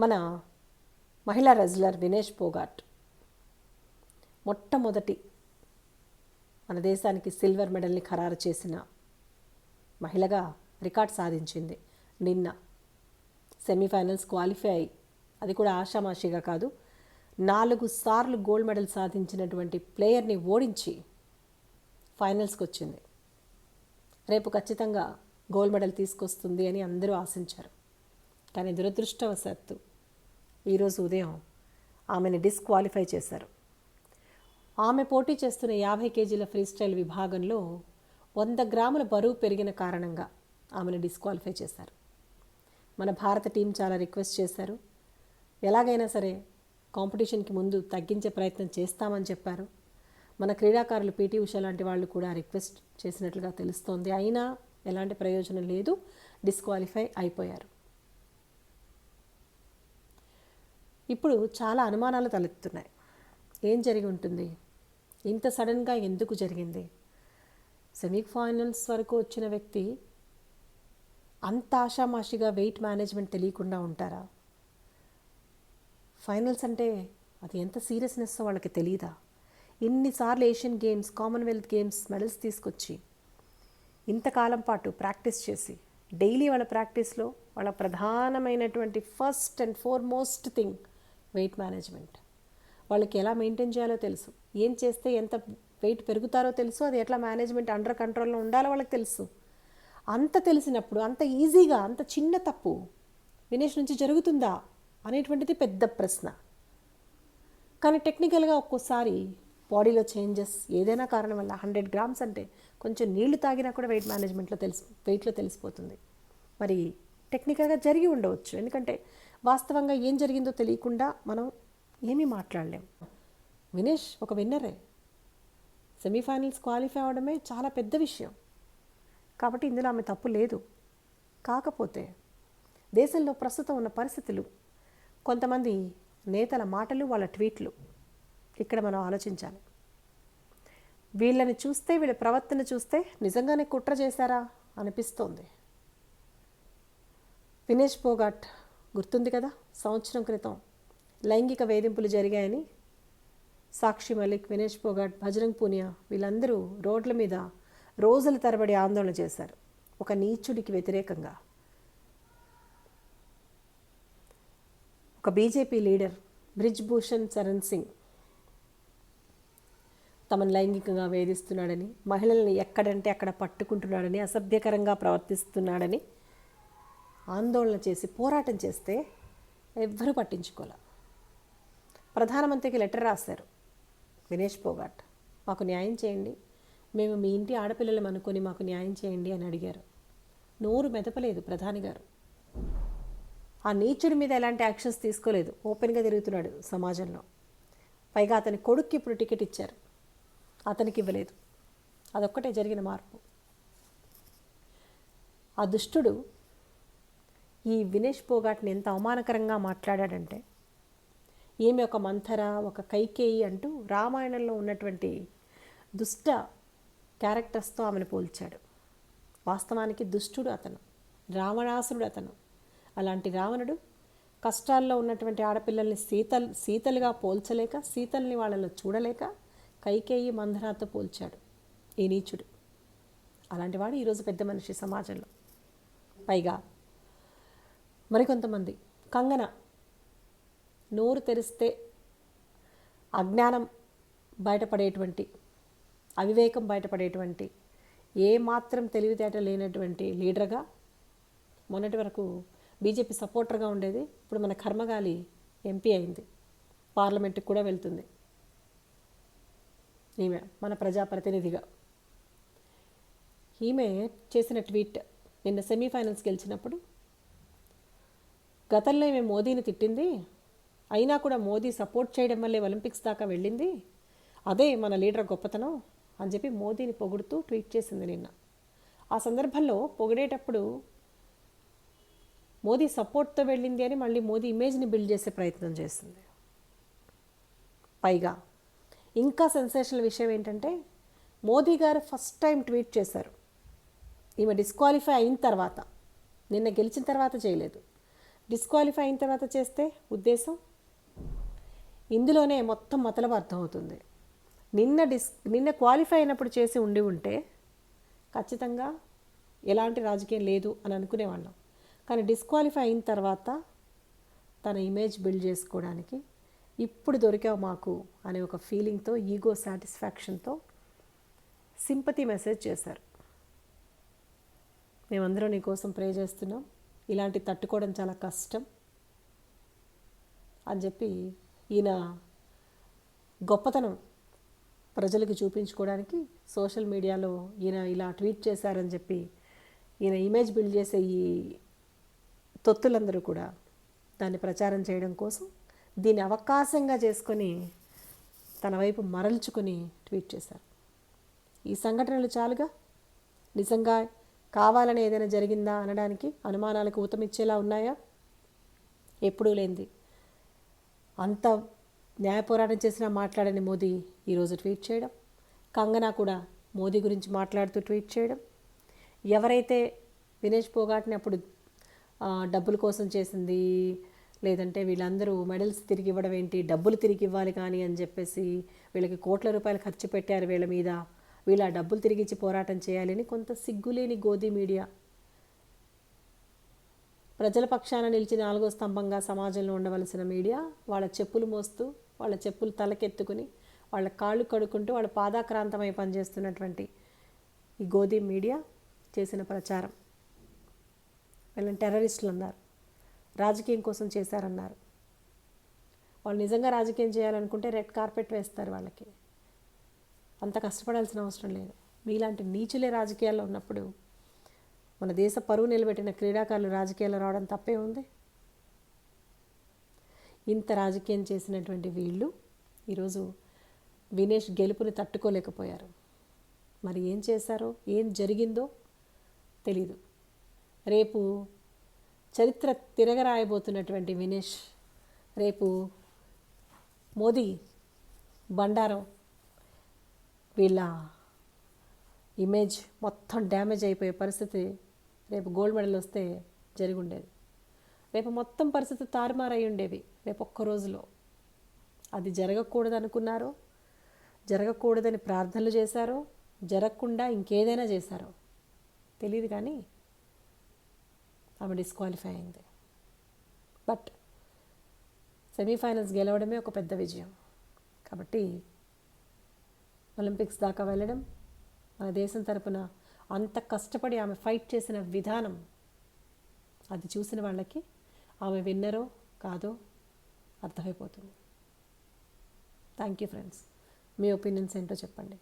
మన మహిళా రెజ్లర్ వినేష్ పోగాట్. మొట్టమొదటి మన దేశానికి సిల్వర్ మెడల్ని ఖరారు చేసిన మహిళగా రికార్డ్ సాధించింది నిన్న. సెమీఫైనల్స్ క్వాలిఫై అయ్యి అది కూడా ఆషామాషిగా కాదు నాలుగు సార్లు గోల్డ్ మెడల్ సాధించినటువంటి ప్లేయర్ని ఓడించి ఫైనల్స్కి వచ్చింది. రేపు ఖచ్చితంగా గోల్డ్ మెడల్ తీసుకొస్తుంది అని అందరూ ఆశించారు. కానీ దురదృష్టవశాత్తు ఈరోజు ఉదయం ఆమెను డిస్క్వాలిఫై చేశారు. ఆమె పోటీ చేస్తున్న యాభై కేజీల ఫ్రీ స్టైల్ విభాగంలో వంద గ్రాముల బరువు పెరిగిన కారణంగా ఆమెను డిస్క్వాలిఫై చేశారు. మన భారత టీం చాలా రిక్వెస్ట్ చేశారు. ఎలాగైనా సరే కాంపిటీషన్కి ముందు తగ్గించే ప్రయత్నం చేస్తామని చెప్పారు. మన క్రీడాకారులు పీటీ ఉష లాంటి వాళ్ళు కూడా రిక్వెస్ట్ చేసినట్లుగా తెలుస్తోంది. అయినా ఎలాంటి ప్రయోజనం లేదు. డిస్క్వాలిఫై అయిపోయారు. ఇప్పుడు చాలా అనుమానాలు తలెత్తున్నాయి ఏం జరిగి ఉంటుంది? ఇంత సడన్గా ఎందుకు జరిగింది? సెమీఫైనల్స్ వరకు వచ్చిన వ్యక్తి అంత ఆషామాషిగా వెయిట్ మేనేజ్మెంట్ తెలియకుండా ఉంటారా? ఫైనల్స్ అంటే అది ఎంత సీరియస్నెస్ వాళ్ళకి తెలియదా ఇన్నిసార్లు Asian games commonwealth games medals తీసుకొచ్చి ఇంతకాలం పాటు ప్రాక్టీస్ చేసి డైలీ వాళ్ళ ప్రాక్టీస్లో వాళ్ళ ప్రధానమైనటువంటి first and foremost thing weight management. వాళ్ళకి ఎలా మెయింటైన్ చేయాలో తెలుసు. ఏం చేస్తే ఎంత వెయిట్ పెరుగుతారో తెలుసు. అది ఎట్లా మేనేజ్మెంట్ అండర్ కంట్రోల్లో ఉండాలో వాళ్ళకి తెలుసు. అంత తెలిసినప్పుడు అంత ఈజీగా అంత చిన్న తప్పు వినేష్ నుంచి జరుగుతుందా అనేటువంటిది పెద్ద ప్రశ్న. కానీ టెక్నికల్గా ఒక్కోసారి బాడీలో చేంజెస్ ఏదైనా కారణం వల్ల హండ్రెడ్ గ్రామ్స్ అంటే కొంచెం నీళ్ళు తాగినా కూడా వెయిట్ మేనేజ్మెంట్లో తెలిసి వెయిట్లో తెలిసిపోతుంది. మరి టెక్నికల్గా జరిగి ఉండవచ్చు. ఎందుకంటే వాస్తవంగా ఏం జరిగిందో తెలియకుండా మనం ఏమీ మాట్లాడలేం. వినేష్ ఒక విన్నరే సెమీఫైనల్స్ క్వాలిఫై అవడమే చాలా పెద్ద విషయం. కాబట్టి ఇందులో ఆమె తప్పు లేదు. కాకపోతే దేశంలో ప్రస్తుతం ఉన్న పరిస్థితులు కొంతమంది నేతల మాటలు వాళ్ళ ట్వీట్లు ఇక్కడ మనం ఆలోచించాలి. వీళ్ళని చూస్తే వీళ్ళ ప్రవర్తన చూస్తే నిజంగానే కుట్ర చేశారా అనిపిస్తోంది. వినేష్ పోగాట్ గుర్తుంది కదా? సంవత్సరం క్రితం లైంగిక వేధింపులు జరిగాయని సాక్షి మలిక్ వినేష్ పోగాట్ భజరంగ్ పూనియా వీళ్ళందరూ రోడ్ల మీద రోజుల తరబడి ఆందోళన చేశారు. ఒక నీచుడికి వ్యతిరేకంగా. ఒక బీజేపీ లీడర్ బ్రిజ్ భూషణ్ చరణ్ సింగ్ తమను లైంగికంగా వేధిస్తున్నాడని మహిళల్ని ఎక్కడంటే అక్కడ పట్టుకుంటున్నాడని అసభ్యకరంగా ప్రవర్తిస్తున్నాడని ఆందోళన చేసి పోరాటం చేస్తే ఎవ్వరూ పట్టించుకోలే. ప్రధానమంత్రికి లెటర్ రాశారు. వినేష్ పోగాట్ మాకు న్యాయం చేయండి. మేము మీ ఇంటి ఆడపిల్లలం అనుకొని మాకు న్యాయం చేయండి అని అడిగారు. నోరు మెదపలేదు ప్రధాని గారు. ఆ నీచుడి మీద ఎలాంటి యాక్షన్స్ తీసుకోలేదు. ఓపెన్గా తిరుగుతున్నాడు సమాజంలో. పైగా అతని కొడుక్కి ఇప్పుడు టికెట్ ఇచ్చారు. అతనికి ఇవ్వలేదు. అదొక్కటే జరిగిన మార్పు. ఆ దుష్టుడు ఈ వినేష్ పోగాట్ని ఎంత అవమానకరంగా మాట్లాడాడంటే ఈమె ఒక మంథర ఒక కైకేయి అంటూ రామాయణంలో ఉన్నటువంటి దుష్ట క్యారెక్టర్స్తో ఆమెను పోల్చాడు. వాస్తవానికి దుష్టుడు అతను రావణాసురుడు అతను. అలాంటి రావణుడు కష్టాల్లో ఉన్నటువంటి ఆడపిల్లల్ని సీతల్ సీతలుగా పోల్చలేక సీతల్ని వాళ్ళలో చూడలేక కైకేయి మంధనాతో పోల్చాడు ఈ నీచుడు. అలాంటి వాడు ఈరోజు పెద్ద మనిషి సమాజంలో. పైగా మరికొంతమంది. కంగన నోరు తెరిస్తే అజ్ఞానం బయటపడేటువంటి అవివేకం బయటపడేటువంటి ఏ మాత్రం తెలివితేట లేనటువంటి లీడర్గా మొన్నటి వరకు బీజేపీ సపోర్టర్గా ఉండేది. ఇప్పుడు మన కర్మగాలి ఎంపీ అయింది. పార్లమెంట్కి కూడా వెళ్తుంది. ఈమె మన ప్రజాప్రతినిధిగా. ఈమె చేసిన ట్వీట్ నిన్న సెమీఫైనల్స్ గెలిచినప్పుడు గతంలో ఈమె మోదీని తిట్టింది. అయినా కూడా మోదీ సపోర్ట్ చేయడం వల్లే ఒలింపిక్స్ దాకా వెళ్ళింది. అదే మన లీడర్ గొప్పతనం అని చెప్పి మోదీని పొగుడుతూ ట్వీట్ చేసింది నిన్న. ఆ సందర్భంలో పొగిడేటప్పుడు మోదీ సపోర్ట్తో వెళ్ళింది అని మళ్ళీ మోదీ ఇమేజ్ని బిల్డ్ చేసే ప్రయత్నం చేసింది. పైగా ఇంకా సెన్సేషనల్ విషయం ఏంటంటే మోదీ గారు ఫస్ట్ టైం ట్వీట్ చేశారు. ఈమె డిస్క్వాలిఫై అయిన తర్వాత నిన్న గెలిచిన తర్వాత చేయలేదు. డిస్క్వాలిఫై అయిన తర్వాత చేస్తే ఉద్దేశం? ఇందులోనే మొత్తం మతలబు అర్థమవుతుంది. నిన్న డిస్ నిన్న క్వాలిఫై అయినప్పుడు చేసి ఉండి ఉంటే ఖచ్చితంగా ఎలాంటి రాజకీయం లేదు అని అనుకునేవాళ్ళం. కానీ డిస్క్వాలిఫై అయిన తర్వాత తన ఇమేజ్ బిల్డ్ చేసుకోవడానికి ఇప్పుడు దొరికావు మాకు అనే ఒక ఫీలింగ్తో ఈగో సాటిస్ఫాక్షన్తో సింపతి మెసేజ్ చేశారు. మేమందరం నీకోసం ప్రే చేస్తున్నాం. ఇలాంటి తట్టుకోవడం చాలా కష్టం అని చెప్పి ఈయన గొప్పతనం ప్రజలకు చూపించుకోవడానికి సోషల్ మీడియాలో ఈయన ఇలా ట్వీట్ చేశారని చెప్పి ఈయన ఇమేజ్ బిల్డ్ చేసే ఈ తొత్తులందరూ కూడా దాన్ని ప్రచారం చేయడం కోసం దీన్ని అవకాశంగా చేసుకొని తన వైపు మరల్చుకొని ట్వీట్ చేశారు. ఈ సంఘటనలు చాలుగా నిజంగా కావాలని ఏదైనా జరిగిందా అనడానికి అనుమానాలకు ఊతమిచ్చేలా ఉన్నాయా? ఎప్పుడూ లేనిది. అంత న్యాయ పోరాటం చేసినా మాట్లాడని మోదీ ఈరోజు ట్వీట్ చేయడం కంగనా కూడా మోదీ గురించి మాట్లాడుతూ ట్వీట్ చేయడం. ఎవరైతే వినేష్ పోగాట్ని అప్పుడు డబ్బుల కోసం చేసింది లేదంటే వీళ్ళందరూ మెడల్స్ తిరిగి ఇవ్వడం ఏంటి డబ్బులు తిరిగి ఇవ్వాలి కానీ అని చెప్పేసి వీళ్ళకి కోట్ల రూపాయలు ఖర్చు పెట్టారు వీళ్ళ మీద వీళ్ళ డబ్బులు తిరిగించి పోరాటం చేయాలని కొంత సిగ్గులేని గోధి మీడియా. ప్రజల పక్షాన నిలిచి నాలుగో స్తంభంగా సమాజంలో ఉండవలసిన మీడియా వాళ్ళ చెప్పులు మోస్తూ వాళ్ళ చెప్పులు తలకెత్తుకుని వాళ్ళ కాళ్ళు కడుక్కుంటూ వాళ్ళ పాదాక్రాంతమై పనిచేస్తున్నటువంటి ఈ గోధి మీడియా చేసిన ప్రచారం. వీళ్ళని టెర్రరిస్టులు అన్నారు. రాజకీయం కోసం చేశారన్నారు. వాళ్ళు నిజంగా రాజకీయం చేయాలనుకుంటే రెడ్ కార్పెట్ వేస్తారు వాళ్ళకి. అంత కష్టపడాల్సిన అవసరం లేదు. మీలాంటి నీచులే రాజకీయాల్లో ఉన్నప్పుడు మన దేశ పరువు నిలబెట్టిన క్రీడాకారులు రాజకీయాల్లో రావడం తప్పే ఉంది? ఇంత రాజకీయం చేసినటువంటి వీళ్ళు ఈరోజు వినేష్ గెలుపుని తట్టుకోలేకపోయారు. మరి ఏం చేశారో ఏం జరిగిందో తెలీదు. రేపు చరిత్ర తిరగరాయబోతున్నటువంటి వినేష్ రేపు మోదీ బండారం వీళ్ళ ఇమేజ్ మొత్తం డ్యామేజ్ అయిపోయే పరిస్థితి రేపు గోల్డ్ మెడల్ వస్తే జరిగి ఉండేది రేపు మొత్తం పరిస్థితి తారుమారై ఉండేవి. రేపు ఒక్క రోజులో అది జరగకూడదు అనుకున్నారో జరగకూడదని ప్రార్థనలు చేశారో జరగకుండా ఇంకేదైనా చేశారో తెలియదు కానీ ఆమె డిస్క్వాలిఫై అయింది. బట్ సెమీఫైనల్స్ గెలవడమే ఒక పెద్ద విజయం. కాబట్టి ఒలింపిక్స్ దాకా వెళ్ళడం మన దేశం తరపున అంత కష్టపడి ఆమె ఫైట్ చేసిన విధానం అది చూసిన వాళ్ళకి ఆమె విన్నరో కాదో అర్థమైపోతుంది. థ్యాంక్ యూ ఫ్రెండ్స్ మీ ఒపీనియన్స్ ఏంటో చెప్పండి.